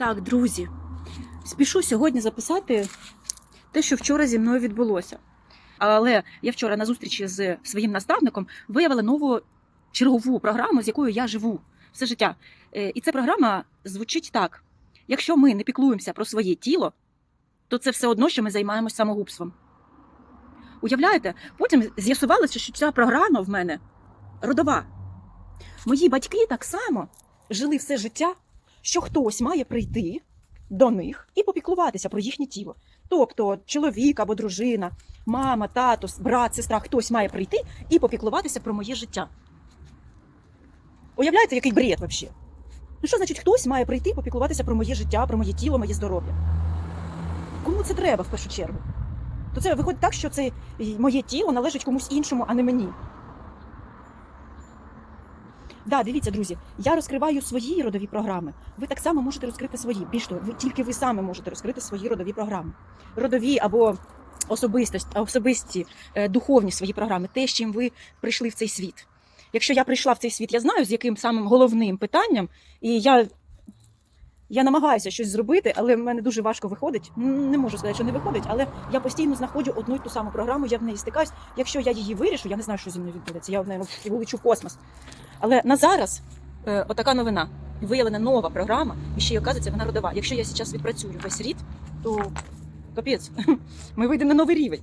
Так, друзі, спішу сьогодні записати те, що вчора зі мною відбулося. Але я вчора на зустрічі з своїм наставником виявила нову чергову програму, з якою я живу все життя. Е, І ця програма звучить так: якщо ми не піклуємося про своє тіло, то це все одно, що ми займаємось самогубством. Уявляєте, потім з'ясувалося, що ця програма в мене родова. Мої батьки так само жили все життя, що хтось має прийти до них і попіклуватися про їхнє тіло. Тобто чоловік або дружина, мама, тато, брат, сестра, хтось має прийти і попіклуватися про моє життя. Уявляєте, який бред взагалі? Ну що значить, хтось має прийти попіклуватися про моє життя, про моє тіло, моє здоров'я? Кому це треба в першу чергу? То це виходить так, що це моє тіло належить комусь іншому, а не мені. Да, дивіться, друзі, я розкриваю свої родові програми. Ви так само можете розкрити свої. Більш того, ви тільки ви саме можете розкрити свої родові програми. Родові або особистості, особисті е, духовні свої програми, те, з чим ви прийшли в цей світ. Якщо я прийшла в цей світ, я знаю, з яким самим головним питанням, і я, я намагаюся щось зробити, але в мене дуже важко виходить. Не можу сказати, що не виходить, але я постійно знаходжу одну й ту саму програму, я в неї стикаюсь. Якщо я її вирішу, я не знаю, що зі мною відбудеться. Я в неї вилечу в космос. Але на зараз е, отака новина. Виявлена нова програма, і ще й оказується, вона родова. Якщо я зараз відпрацюю весь рід, то капець, ми вийдемо на новий рівень.